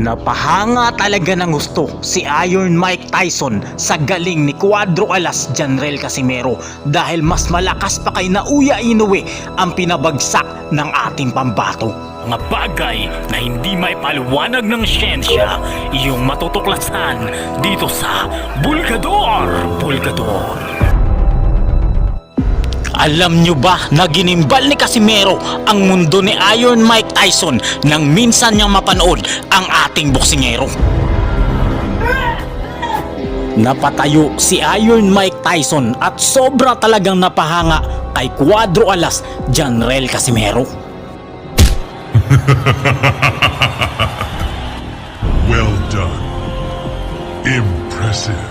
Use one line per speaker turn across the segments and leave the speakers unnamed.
Napahanga talaga ng gusto si Iron Mike Tyson sa galing ni Cuadro Alas Janrel Casimero dahil mas malakas pa kay Nauya Inoue ang pinabagsak ng ating pambato. Mga bagay na hindi may paliwanag ng siyensya iyong matutuklasan dito sa Bulgador! Bulgador! Alam nyo ba na ginimbal ni Casimero ang mundo ni Iron Mike Tyson nang minsan niyang mapanood ang ating boksingero? Napatayo si Iron Mike Tyson at sobra talagang napahanga kay Cuadro Alas Janrel Casimero.
Well done. Impressive.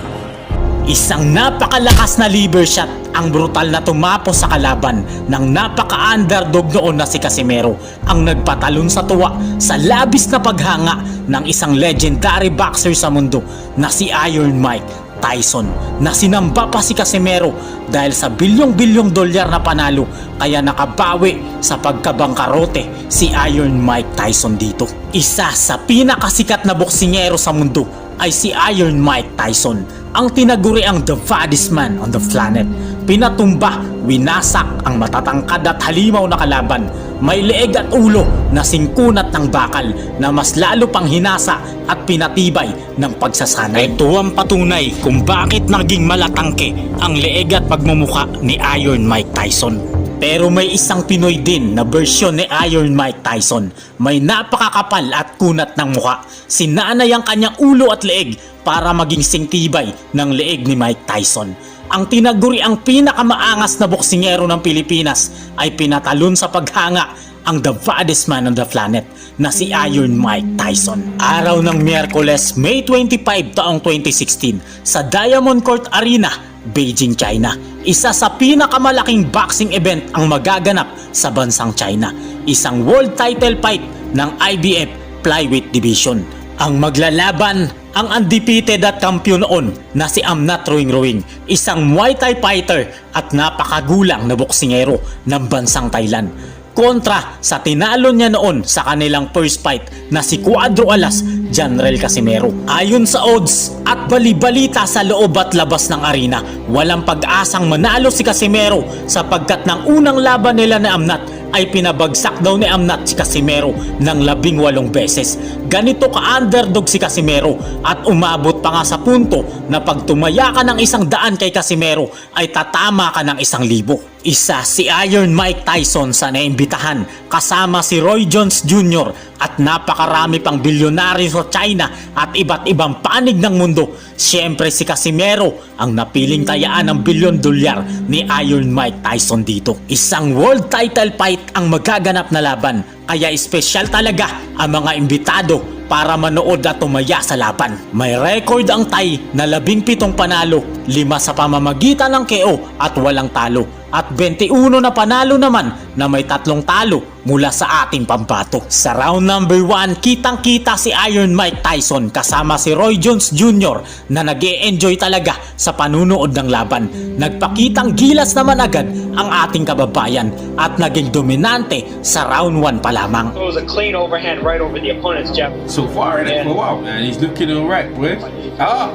Isang napakalakas na liver shot ang brutal na tumapos sa kalaban ng napaka-underdog noon na si Casimero ang nagpatalon sa tuwa sa labis na paghanga ng isang legendary boxer sa mundo na si Iron Mike Tyson na sinamba pa si Casimero dahil sa bilyong-bilyong dolyar na panalo kaya nakabawi sa pagkabangkarote si Iron Mike Tyson dito. Isa sa pinakasikat na boksingero sa mundo ay si Iron Mike Tyson ang tinaguri ang the baddest man on the planet. Pinatumba, winasak ang matatangkad at halimaw na kalaban. May leeg at ulo na singkunat ng bakal na mas lalo pang hinasa at pinatibay ng pagsasanay. Ito ang patunay kung bakit naging malatangke ang leeg at pagmumuka ni Iron Mike Tyson. Pero may isang Pinoy din na bersyon ni Iron Mike Tyson. May napakakapal at kunat ng muka. Sinanay ang kanyang ulo at leeg para maging singtibay ng leeg ni Mike Tyson. Ang tinaguri ang pinakamaangas na boksingero ng Pilipinas ay pinatalon sa paghanga ang the baddest man on the planet na si Iron Mike Tyson. Araw ng Miyerkules, May 25 taong 2016 sa Diamond Court Arena, Beijing, China. Isa sa pinakamalaking boxing event ang magaganap sa bansang China. Isang world title fight ng IBF Flyweight Division. Ang maglalaban ang undefeated at kampiyon noon na si Amnat Ruing Ruing, isang Muay Thai fighter at napakagulang na boksingero ng bansang Thailand kontra sa tinalo niya noon sa kanilang first fight na si Cuadro Alas Janrel Casimero. Ayon sa odds at balibalita sa loob at labas ng arena, walang pag-asang manalo si Casimero sapagkat ng unang laban nila ni Amnat ay pinabagsak daw ni Amnat si Casimero ng labing walong beses. Ganito ka-underdog si Casimero at umabot pa nga sa punto na pag tumaya ka ng isang daan kay Casimero ay tatama ka ng isang libo. Isa si Iron Mike Tyson sa naimbitahan kasama si Roy Jones Jr. at napakarami pang bilyonaryo sa China at iba't ibang panig ng mundo. Siyempre si Casimero ang napiling tayaan ng bilyon dolyar ni Iron Mike Tyson dito. Isang world title fight ang magaganap na laban kaya espesyal talaga ang mga imbitado para manood at tumaya sa laban. May record ang Thai na labing pitong panalo, lima sa pamamagitan ng KO at walang talo at 21 na panalo naman na may tatlong talo mula sa ating pambato. Sa round number 1, kitang kita si Iron Mike Tyson kasama si Roy Jones Jr. na nag enjoy talaga sa panunood ng laban. Nagpakitang gilas naman agad ang ating kababayan at naging dominante sa round 1 pa lamang.
It was a clean overhand right over the opponent's jab.
So far in it for while, man. He's looking alright, boy. Ah,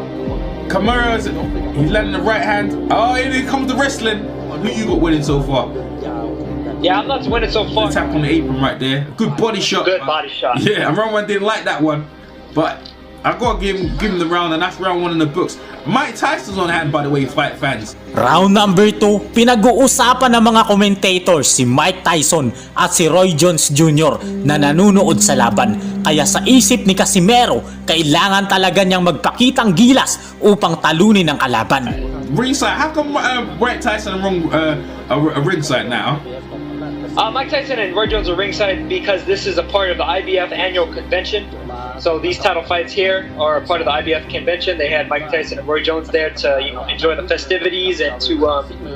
Kamara's he's landing the right hand. Oh, here comes the wrestling. Who you got winning so far?
Yeah, I'm not winning so far.
Tap on the apron right there. Good body shot.
Good body shot.
Yeah, and Roman didn't like that one, but I gotta give him give him the round, and that's round one in the books. Mike Tyson's on hand, by the way, fight fans.
Round number 2, pinag-uusapan ng mga commentators si Mike Tyson at si Roy Jones Jr. na nanunood sa laban. Kaya sa isip ni Casimero, kailangan talaga niyang magpakitang gilas upang talunin ang kalaban.
Ringside, how come uh, Mike Tyson wrong uh, a ringside now?
Uh, Mike Tyson and Roy Jones are ringside because this is a part of the IBF annual convention. So these title fights here are a part of the IBF convention. They had Mike Tyson and Roy Jones there to you know enjoy the festivities and to um,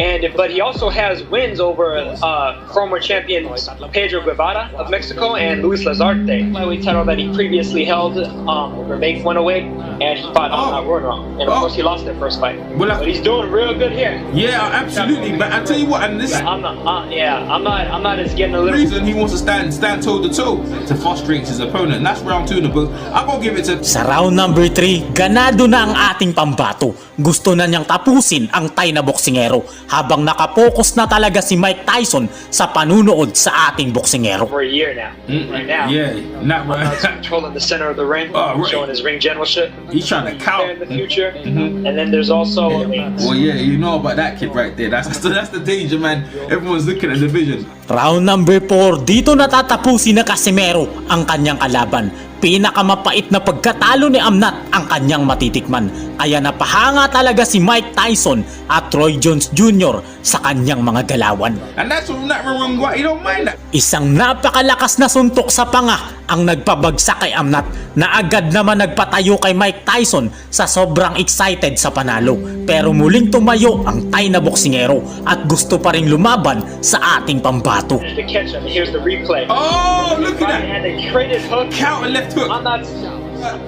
And but he also has wins over uh, former champions Pedro Guevara of Mexico and Luis Lazarte, flyweight title that he previously held um, over Make one away, and he fought
Oh.
on uh, wrong. And of
Oh.
course, he lost that first fight.
Well, I-
but he's doing real good here.
Yeah, absolutely. But I tell you what, and this
I'm not. Uh, yeah, I'm not. I'm not as getting a little.
reason he wants to stand stand toe to toe to frustrate his opponent. And that's round two in the book. I'm gonna give it to
Sa round number 3, ganado na ang ating pambato. Gusto na niyang tapusin ang Thai na boksingero habang nakapokus na talaga si Mike Tyson sa panunood sa ating boksingero.
For a year now. Right now.
Yeah, not
He's
right.
controlling the center of the ring,
Oh, right.
showing his ring generalship.
He's trying to count.
in the future, and then there's also. I mean,
Well, yeah, you know about that kid right there. That's the, that's the danger, man. Everyone's looking at the vision.
Round number 4, dito natatapusin na Casimero ang kanyang kalaban. Pinakamapait na pagkatalo ni Amnat ang kanyang matitikman. Kaya napahanga talaga si Mike Tyson at Roy Jones Jr. sa kanyang mga galawan.
And that's not wrong. He don't mind that.
Isang napakalakas na suntok sa panga ang nagpabagsak kay Amnat na agad naman nagpatayo kay Mike Tyson sa sobrang excited sa panalo. Pero muling tumayo ang Thai na boksingero at gusto pa ring lumaban sa ating pambato.
to catch him. Here's the replay.
Oh, look at that.
hand, a traded hook.
Counter left hook.
I'm not.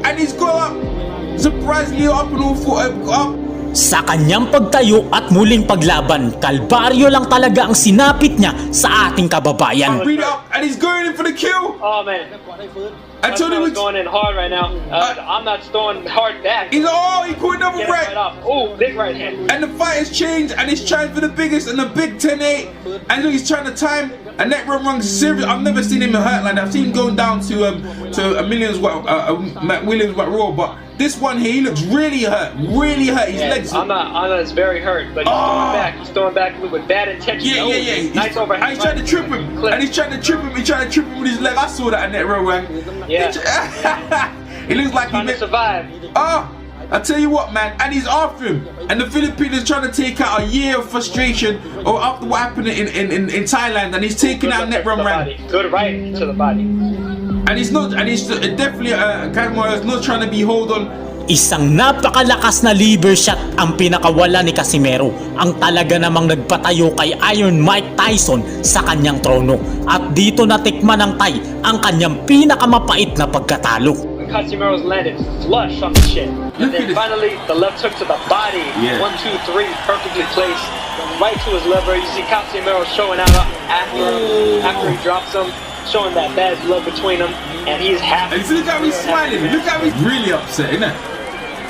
And he's got up. Surprisingly up and all foot up.
Sa kanyang pagtayo at muling paglaban, kalbaryo lang talaga ang sinapit niya sa ating kababayan.
Beat it up. And he's going in for the kill.
Oh man,
I told him it's.
going in hard right now. Uh, I'm not throwing hard back.
He's oh, he caught another right.
right. Oh, big right hand.
And the fight has changed, and he's trying for the biggest and the big 10-8. And look, he's trying to time. And that run run serious. I've never seen him hurt like that. I've seen him going down to um to a millions what uh, uh, Matt Williams what raw, but this one here he looks really hurt, really hurt. His
Yeah,
legs.
I'm not. I'm not. It's very hurt, but he's
Oh.
throwing back. He's throwing back with bad intention.
Yeah,
Oh,
yeah, yeah. He's,
Nice overhand.
and he's trying to trip him,
Clip.
and he's trying to trip him. He's trying to trip him with his leg. I saw that in that run.
Yeah.
it looks like he
Trying to survive.
Ah, I tell you what, man, and he's after him. And the Filipinos trying to take out a year of frustration or after what happened in, in, in, in Thailand, and he's taking
Good
out
left
net
to
run
the
ran.
body. Good right to the body.
And he's not, and he's definitely uh, Kagmar is not trying to be hold on.
Isang napakalakas na liver shot ang pinakawala ni Casimero ang talaga namang nagpatayo kay Iron Mike Tyson sa kanyang trono at dito natikman ng Thai ang kanyang pinakamapait na pagkatalo.
Casimero's landed flush on the chin. And then finally, the left hook to the body.
Yeah.
One, two, three, perfectly placed. Right to his liver. You see Casimero showing out after oh. after he drops him, showing that bad blood between them, and he's happy.
And see, look how he's smiling. Look how he's really upset, isn't it?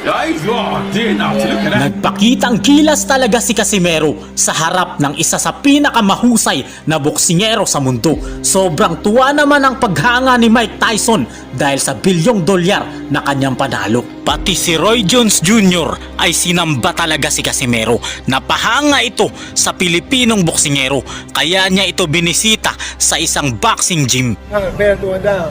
He's oh dear now. Look at that.
Nagpakitang gilas talaga si Casimero sa harap ng isa sa pinakamahusay na boksingero sa mundo. Sobrang tuwa naman ang paghanga ni Mike Tyson dahil sa bilyong dolyar na kanyang panalo. Pati si Roy Jones Jr. ay sinamba talaga si Casimero. Napahanga ito sa Pilipinong boksingero kaya niya ito binisita sa isang boxing gym.
down.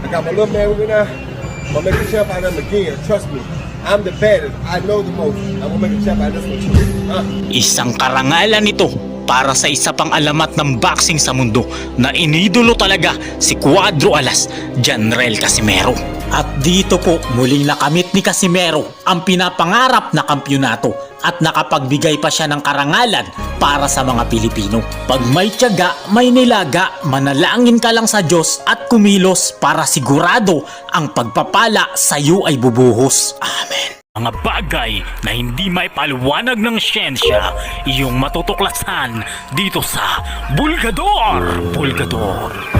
I got my little man with me now. I'm gonna make a champ out of him again. Trust me. I'm the baddest. I know the most. I'm gonna make a champ of this one too. Huh?
Isang karangalan ito para sa isa pang alamat ng boxing sa mundo na inidolo talaga si Cuadro Alas, Janrel Casimero. At dito po muling nakamit ni Casimero ang pinapangarap na kampyonato at nakapagbigay pa siya ng karangalan para sa mga Pilipino. Pag may tiyaga, may nilaga, manalangin ka lang sa Diyos at kumilos para sigurado ang pagpapala sa iyo ay bubuhos. Amen. Mga bagay na hindi may paliwanag ng siyensya, iyong matutuklasan dito sa Bulgador! Bulgador!